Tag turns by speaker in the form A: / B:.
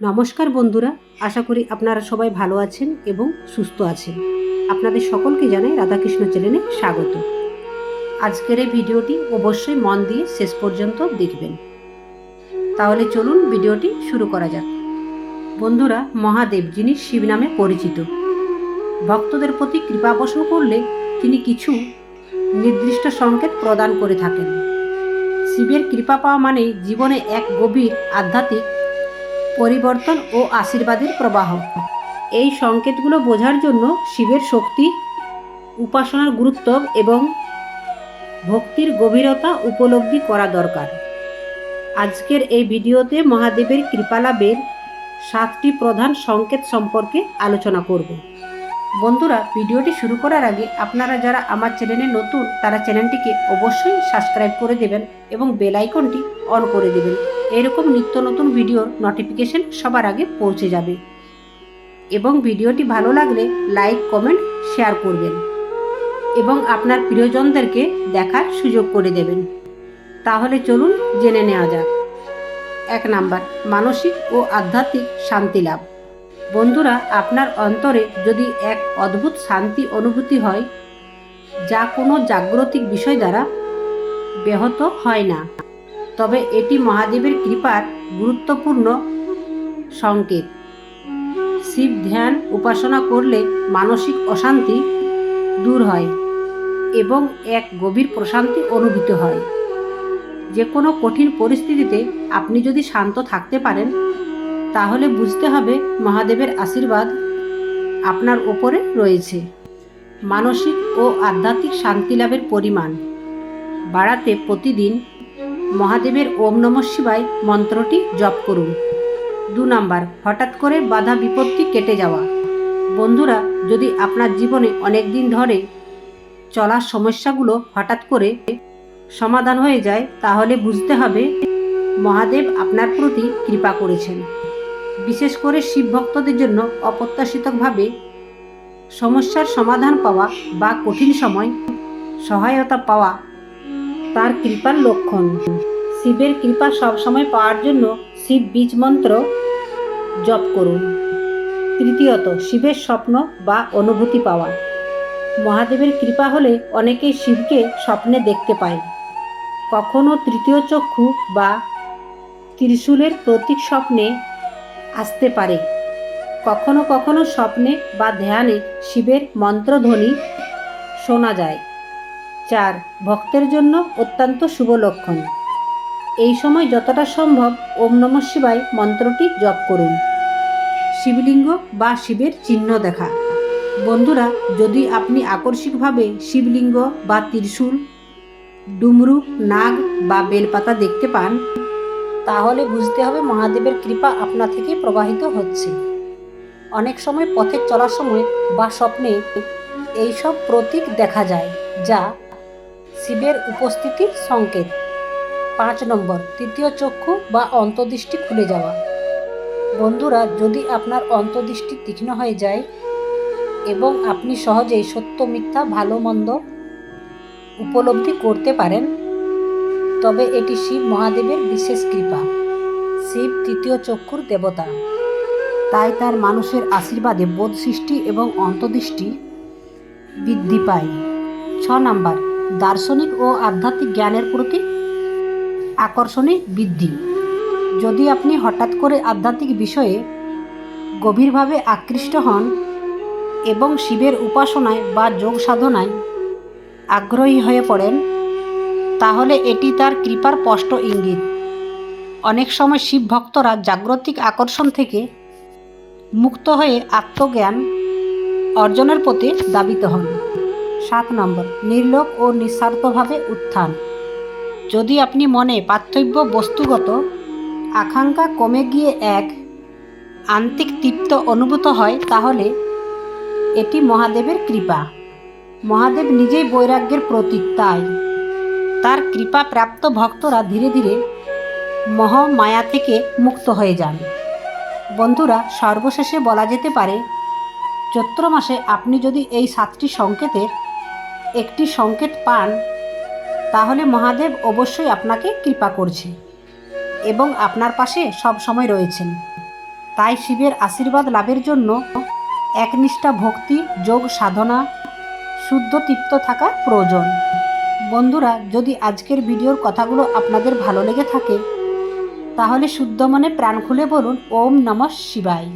A: নমস্কার বন্ধুরা, আশা করি আপনারা সবাই ভালো আছেন এবং সুস্থ আছেন। আপনাদের সকলকে জানাই রাধাকৃষ্ণ চ্যানেলে স্বাগত। আজকের এই ভিডিওটি অবশ্যই মন দিয়ে শেষ পর্যন্ত দেখবেন। তাহলে চলুন ভিডিওটি শুরু করা যাক। বন্ধুরা, মহাদেব, যিনি শিব নামে পরিচিত, ভক্তদের প্রতি কৃপা পোষণ করলে তিনি কিছু নির্দিষ্ট সংকেত প্রদান করে থাকেন। শিবের কৃপা পাওয়া মানে জীবনে এক গভীর আধ্যাত্মিক পরিবর্তন ও আশীর্বাদের প্রবাহ। এই সংকেতগুলো বোঝার জন্য শিবের শক্তি, উপাসনার গুরুত্ব এবং ভক্তির গভীরতা উপলব্ধি করা দরকার। আজকের এই ভিডিওতে মহাদেবের কৃপালাভের সাতটি প্রধান সংকেত সম্পর্কে আলোচনা করব। বন্ধুরা, ভিডিওটি শুরু করার আগে আপনারা যারা আমার চ্যানেলে নতুন, তারা চ্যানেলটিকে অবশ্যই সাবস্ক্রাইব করে দেবেন এবং বেল আইকনটি অন করে দেবেন। এরকম নিত্য নতুন ভিডিওর নোটিফিকেশন সবার আগে পৌঁছে যাবে। এবং ভিডিওটি ভালো লাগলে লাইক কমেন্ট শেয়ার করবেন। এবং আপনার প্রিয়জনদেরকে দেখার সুযোগ করে দেবেন। তাহলে চলুন জেনে নেওয়া যাক। এক নাম্বার, মানসিক ও আধ্যাত্মিক শান্তি লাভ। বন্ধুরা, আপনার অন্তরে যদি এক অদ্ভুত শান্তি অনুভূতি হয়, যা কোনো জাগ্রতিক বিষয় দ্বারা ব্যাহত হয় না, তবে এটি মহাদেবের কৃপার গুরুত্বপূর্ণ সংকেত। শিব ধ্যান উপাসনা করলে মানসিক অশান্তি দূর হয় এবং এক গভীর প্রশান্তি অনুভূত হয়। যে কোনো কঠিন পরিস্থিতিতে আপনি যদি শান্ত থাকতে পারেন তাহলে বুঝতে হবে মহাদেবের আশীর্বাদ আপনার ওপরে রয়েছে। মানসিক ও আধ্যাত্মিক শান্তি লাভের পরিমাণ। বাড়াতে প্রতিদিন মহাদেবের ওম নম শিবায় মন্ত্রটি জপ করুন। দু নাম্বার, হঠাৎ করে বাধা বিপত্তি কেটে যাওয়া। বন্ধুরা, যদি আপনার জীবনে অনেক দিন ধরে চলার সমস্যাগুলো হঠাৎ করে সমাধান হয়ে যায়, তাহলে বুঝতে হবে মহাদেব আপনার প্রতি কৃপা করেছেন। বিশেষ করে শিব ভক্তদের জন্য অপ্রত্যাশিতভাবে সমস্যার সমাধান পাওয়া বা কঠিন সময় সহায়তা পাওয়া তার কৃপার লক্ষণ। শিবের কৃপা সবসময় পাওয়ার জন্য শিব বীজ মন্ত্র জপ করুন। তৃতীয়ত, শিবের স্বপ্ন বা অনুভূতি পাওয়া। মহাদেবের কৃপা হলে অনেকেই শিবকে স্বপ্নে দেখতে পায়। কখনো তৃতীয় চক্ষু বা ত্রিশূলের প্রতীক স্বপ্নে আসতে পারে। কখনো কখনো স্বপ্নে বা ধ্যানে শিবের মন্ত্রধ্বনি শোনা যায়। চার, ভক্তের জন্য অত্যন্ত শুভ লক্ষণ। এই সময় যতটা সম্ভব ওম নম শিবায় মন্ত্রটি জপ করুন। শিবলিঙ্গ বা শিবের চিহ্ন দেখা। বন্ধুরা, যদি আপনি আকস্মিকভাবে শিবলিঙ্গ বা ত্রিশূল, ডুমরু, নাগ বা বেলপাতা দেখতে পান তাহলে বুঝতে হবে মহাদেবের কৃপা আপনা থেকে প্রবাহিত হচ্ছে। অনেক সময় পথে চলার সময় বা স্বপ্নে এইসব প্রতীক দেখা যায়, যা শিবের উপস্থিতির সংকেত। পাঁচ নম্বর, তৃতীয় চক্ষু বা অন্তদৃষ্টি খুলে যাওয়া। বন্ধুরা, যদি আপনার অন্তদৃষ্টি তীক্ষ্ণ হয়ে যায় এবং আপনি সহজেই সত্য, মিথ্যা, ভালো, মন্দ উপলব্ধি করতে পারেন তবে এটি শিব মহাদেবের বিশেষ কৃপা। শিব তৃতীয় চক্ষুর দেবতা। তাই তার মানুষের আশীর্বাদে বোধ সৃষ্টি এবং অন্তদৃষ্টি বৃদ্ধি পায়। ছ নাম্বার, দার্শনিক ও আধ্যাত্মিক জ্ঞানের প্রতি আকর্ষণে বৃদ্ধি। যদি আপনি হঠাৎ করে আধ্যাত্মিক বিষয়ে গভীরভাবে আকৃষ্ট হন এবং শিবের উপাসনায় বা যোগ সাধনায় আগ্রহী হয়ে পড়েন তাহলে এটি তার কৃপার স্পষ্ট ইঙ্গিত। অনেক সময় শিব ভক্তরা জাগ্রতিক আকর্ষণ থেকে মুক্ত হয়ে আত্মজ্ঞান অর্জনের প্রতি দাবিত হন। সাত নম্বর, নির্লোক ও নিঃস্বার্থভাবে উত্থান। যদি আপনি মনে পার্থক্য বস্তুগত আকাঙ্ক্ষা কমে গিয়ে এক আন্তিক তৃপ্ত অনুভূত হয়, তাহলে এটি মহাদেবের কৃপা। মহাদেব নিজেই বৈরাগ্যের প্রতীক, তাই। তার কৃপা প্রাপ্ত ভক্তরা ধীরে ধীরে মহ মায়া থেকে মুক্ত হয়ে যান। বন্ধুরা, সর্বশেষে বলা যেতে পারে, চৈত্র মাসে আপনি যদি এই সাতটি সংকেতের একটি সংকেত পান, তাহলে মহাদেব অবশ্যই আপনাকে কৃপা করছে এবং আপনার পাশে সব সময় রয়েছেন। তাই শিবের আশীর্বাদ লাভের জন্য একনিষ্ঠা ভক্তি, যোগ সাধনা, শুদ্ধ তৃপ্ত থাকা প্রয়োজন। বন্ধুরা, যদি আজকের ভিডিওর কথাগুলো আপনাদের ভালো লেগে থাকে, তাহলে শুদ্ধ মনে প্রাণ খুলে বলুন, ওম নমঃ শিবায়।